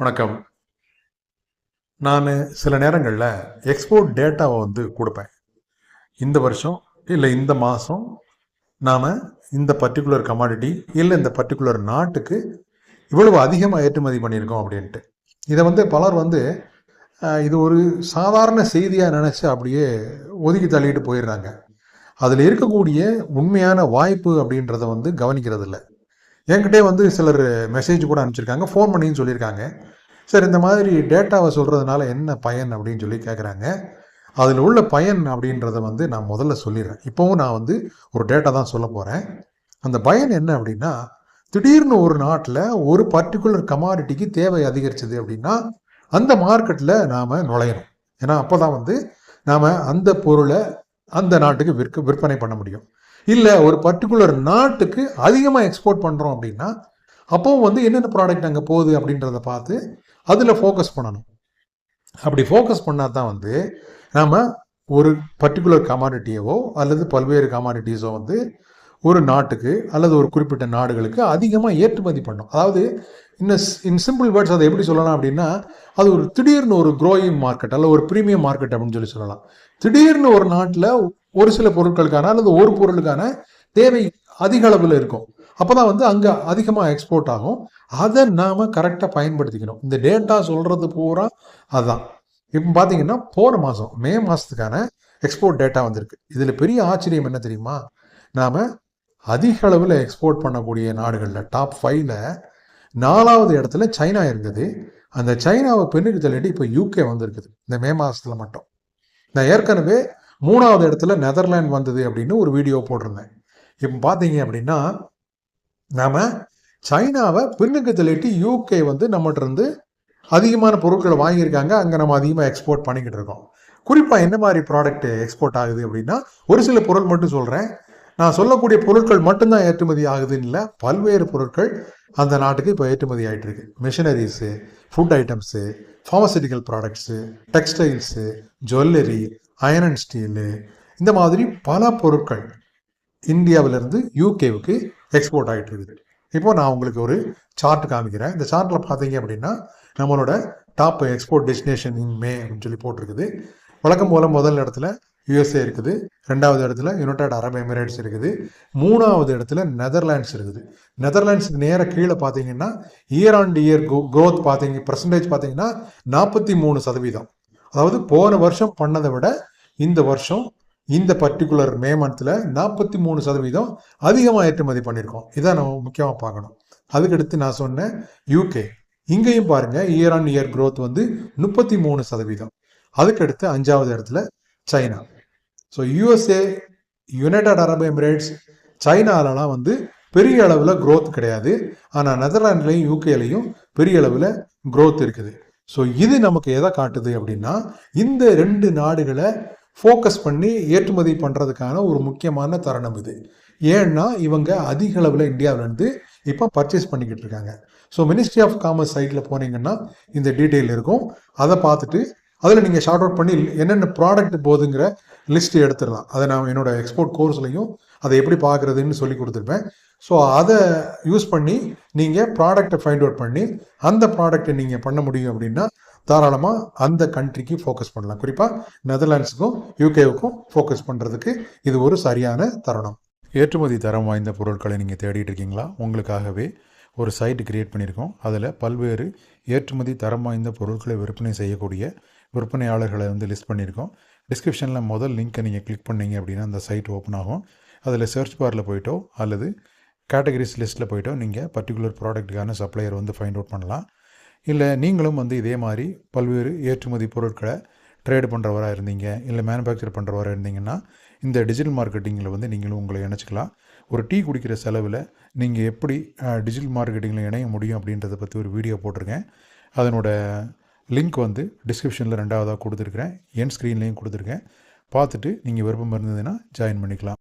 வணக்கம். நான் சில நேரங்களில் எக்ஸ்போர்ட் டேட்டாவை வந்து கொடுப்பேன். இந்த வருஷம் இல்லை இந்த மாதம் நாம் இந்த பர்டிகுலர் கமாடிட்டி இல்லை இந்த பர்டிகுலர் நாட்டுக்கு இவ்வளவு அதிகமாக ஏற்றுமதி பண்ணியிருக்கோம் அப்படின்ட்டு. இதை வந்து பலர் வந்து இது ஒரு சாதாரண செய்தியாக நினச்சி அப்படியே ஒதுக்கி தள்ளிட்டு போயிடுறாங்க. அதில் இருக்கக்கூடிய உண்மையான வாய்ப்பு அப்படின்றத வந்து கவனிக்கிறதில்ல. என்கிட்டே வந்து சிலர் மெசேஜ் கூட அனுப்பிச்சிருக்காங்க ஃபோன் பண்ணின்னு சொல்லியிருக்காங்க. சார் இந்த மாதிரி டேட்டாவை சொல்கிறதுனால என்ன பயன் அப்படின்னு சொல்லி கேட்குறாங்க அதில் உள்ள பயன் அப்படின்றத வந்து நான் முதல்ல சொல்லிடுறேன். இப்போவும் நான் வந்து ஒரு டேட்டா தான் சொல்ல போகிறேன் அந்த பயன் என்ன அப்படின்னா திடீர்னு ஒரு நாட்டில் ஒரு பர்டிகுலர் கமாடிட்டிக்கு தேவை அதிகரிச்சது அப்படின்னா அந்த மார்க்கெட்டில் நாம் நுழையணும். ஏன்னா அப்போ தான் வந்து நாம் அந்த பொருளை அந்த நாட்டுக்கு விற்க விற்பனை பண்ண முடியும். இல்லை ஒரு பர்டிகுலர் நாட்டுக்கு அதிகமாக எக்ஸ்போர்ட் பண்ணுறோம் அப்படின்னா அப்போவும் வந்து என்னென்ன ப்ராடக்ட் அங்கே போகுது அப்படின்றத பார்த்து அதில் ஃபோக்கஸ் பண்ணணும். அப்படி ஃபோக்கஸ் பண்ணால் தான் வந்து நாம் ஒரு பர்டிகுலர் கமாடிட்டியவோ அல்லது பல்வேறு கமாடிட்டிஸோ வந்து ஒரு நாட்டுக்கு அல்லது ஒரு குறிப்பிட்ட நாடுகளுக்கு அதிகமாக ஏற்றுமதி பண்ணணும் அதாவது இன்னும் இன் சிம்பிள் வேர்ட்ஸ் அதை எப்படி சொல்லலாம் அப்படின்னா அது ஒரு திடீர்னு ஒரு க்ரோயிங் மார்க்கெட் அல்ல ஒரு ப்ரீமியம் மார்க்கெட் அப்படின்னு சொல்லி சொல்லலாம். திடீர்னு ஒரு நாட்டில் ஒரு சில பொருட்களுக்கான அல்லது ஒரு பொருளுக்கான தேவை அதிக அளவில் இருக்கும். அப்போ தான் வந்து அங்கே அதிகமாக எக்ஸ்போர்ட் ஆகும். அதை நாம் கரெக்டாக பயன்படுத்திக்கணும். இந்த டேட்டா சொல்கிறது பூரா அதுதான் இப்போ பார்த்தீங்கன்னா போன மாதம் மே மாதத்துக்கான எக்ஸ்போர்ட் டேட்டா வந்திருக்கு. இதில் பெரிய ஆச்சரியம் என்ன தெரியுமா? நாம் அதிக அளவில் எக்ஸ்போர்ட் பண்ணக்கூடிய நாடுகளில் டாப் ஃபைவ்ல நாலாவது இடத்துல சைனா இருந்தது அந்த சைனாவை பெண்ணுக்கு தள்ளிட்டு இப்போ யூகே வந்திருக்குது. இந்த மே மாதத்தில் மட்டும். நான் ஏற்கனவே மூணாவது இடத்துல நெதர்லாண்ட் வந்தது அப்படின்னு ஒரு வீடியோ போட்டிருந்தேன். இப்போ பார்த்தீங்க அப்படின்னா நாம் சைனாவை பின்னுக்கு தள்ளிட்டு யூகே வந்து நம்மகிட்ட இருந்து அதிகமான பொருட்களை வாங்கியிருக்காங்க. அங்கே நம்ம அதிகமாக எக்ஸ்போர்ட் பண்ணிக்கிட்டு இருக்கோம். குறிப்பாக என்ன மாதிரி ப்ராடக்ட் எக்ஸ்போர்ட் ஆகுது அப்படின்னா ஒரு சில பொருள் மட்டும் சொல்கிறேன் நான் சொல்லக்கூடிய பொருட்கள் மட்டும்தான் ஏற்றுமதி ஆகுதுன்னு இல்லை பல்வேறு பொருட்கள் அந்த நாட்டுக்கு இப்போ ஏற்றுமதி ஆகிட்டு இருக்கு. Machineries food items pharmaceutical products textiles jewellery iron and steel இந்த மாதிரி பல பொருட்கள் இந்தியாவிலிருந்து யூகேவுக்கு எக்ஸ்போர்ட் ஆகிட்டு இருக்குது. இப்போ நான் உங்களுக்கு ஒரு சார்ட் காமிக்கிறேன். இந்த சார்ட்டில் பார்த்தீங்க அப்படின்னா நம்மளோட top export destination in May அப்படின்னு சொல்லி போட்டிருக்குது. வழக்கம் போல முதல் இடத்துல யூஎஸ்ஏ இருக்குது. ரெண்டாவது இடத்துல யுனைடெட் அரப் எமிரேட்ஸ் இருக்குது. மூணாவது இடத்துல நெதர்லாண்ட்ஸ் இருக்குது. நெதர்லாண்ட்ஸுக்கு நேராக கீழே பார்த்தீங்கன்னா இயர் ஆன் இயர் க்ரோத் பார்த்தீங்க பர்சன்டேஜ் பார்த்தீங்கன்னா நாற்பத்தி மூணு சதவீதம். அதாவது போன வருஷம் பண்ணதை விட இந்த வருஷம் இந்த பர்டிகுலர் மே மந்தில் நாற்பத்தி மூணு சதவீதம் அதிகமாக ஏற்றுமதி பண்ணியிருக்கோம். இதை நம்ம முக்கியமாக பார்க்கணும். அதுக்கடுத்து நான் சொன்னேன் யூகே இங்கேயும் பாருங்க இயர் ஆன் இயர் க்ரோத் வந்து முப்பத்தி மூணு சதவீதம். அதுக்கடுத்து அஞ்சாவது இடத்துல China so USA United Arab Emirates சைனாலலாம் வந்து பெரிய அளவில் க்ரோத் கிடையாது. ஆனால் நெதர்லாண்ட்லேயும் யூகேலையும் பெரிய அளவில் க்ரோத் இருக்குது. ஸோ இது நமக்கு எதை காட்டுது அப்படின்னா இந்த ரெண்டு நாடுகளை ஃபோக்கஸ் பண்ணி ஏற்றுமதி பண்ணுறதுக்கான ஒரு முக்கியமான தருணம் இது. ஏன்னா இவங்க அதிக அளவில் இந்தியாவிலேருந்து இப்போ பர்ச்சேஸ் பண்ணிக்கிட்டு இருக்காங்க. ஸோ மினிஸ்ட்ரி ஆஃப் காமர்ஸ் சைட்டில் போனீங்கன்னா இந்த டீட்டெயில் இருக்கும். அதை பார்த்துட்டு அதில் நீங்கள் ஷார்ட் அவுட் பண்ணி என்னென்ன ப்ராடக்ட் போதுங்கிற லிஸ்ட் எடுத்துடலாம். அதை நான் என்னோட எக்ஸ்போர்ட் கோர்ஸ்லையும் அதை எப்படி பார்க்குறதுன்னு சொல்லி கொடுத்துருப்பேன். ஸோ அதை யூஸ் பண்ணி நீங்கள் ப்ராடக்ட்டை ஃபைண்ட் அவுட் பண்ணி அந்த ப்ராடக்ட்டை நீங்கள் பண்ண முடியும் அப்படின்னா தாராளமாக அந்த கண்ட்ரிக்கு ஃபோக்கஸ் பண்ணலாம். குறிப்பாக நெதர்லாண்ட்ஸுக்கும் யூகேவுக்கும் ஃபோக்கஸ் பண்ணுறதுக்கு இது ஒரு சரியான தருணம். ஏற்றுமதி தரம் வாய்ந்த பொருட்களை நீங்கள் தேடிட்டு இருக்கீங்களா? உங்களுக்காகவே ஒரு சைட் கிரியேட் பண்ணியிருக்கோம். அதில் பல்வேறு ஏற்றுமதி தரம் வாய்ந்த பொருட்களை விற்பனை செய்யக்கூடிய விற்பனையாளர்களை வந்து லிஸ்ட் பண்ணியிருக்கோம். டிஸ்கிரிப்ஷனில் முதல் லிங்க்கை நீங்கள் கிளிக் பண்ணீங்க அப்படின்னா அந்த சைட் ஓப்பன் ஆகும். அதில் சர்ச் பாரில் போயிட்டோ அல்லது கேட்டகரிஸ் லிஸ்ட்டில் போயிட்டோ நீங்கள் பர்டிகுலர் ப்ராடக்ட்டுக்கான சப்ளையர் வந்து ஃபைண்ட் அவுட் பண்ணலாம். இல்லை நீங்களும் வந்து இதே மாதிரி பல்வேறு ஏற்றுமதி பொருட்களை ட்ரேடு பண்ணுறவராக இருந்தீங்க இல்லை மேனுஃபேக்சர் பண்ணுறவராக இருந்தீங்கன்னா இந்த டிஜிட்டல் மார்க்கெட்டிங்கில் வந்து நீங்களும் உங்களை இணைச்சிக்கலாம். ஒரு டீ குடிக்கிற செலவில் நீங்கள் எப்படி டிஜிட்டல் மார்க்கெட்டிங்கில் இணைய முடியும் அப்படின்றத பற்றி ஒரு வீடியோ போட்டிருக்கேன். அதனோட லிங்க் வந்து டிஸ்கிரிப்ஷனில் ரெண்டாவதாக கொடுத்துருக்குறேன். என் ஸ்க்ரீன்லேயும் கொடுத்துருக்கேன். பார்த்துட்டு நீங்கள் விருப்பம் இருந்ததுன்னா ஜாயின் பண்ணிக்கலாம்.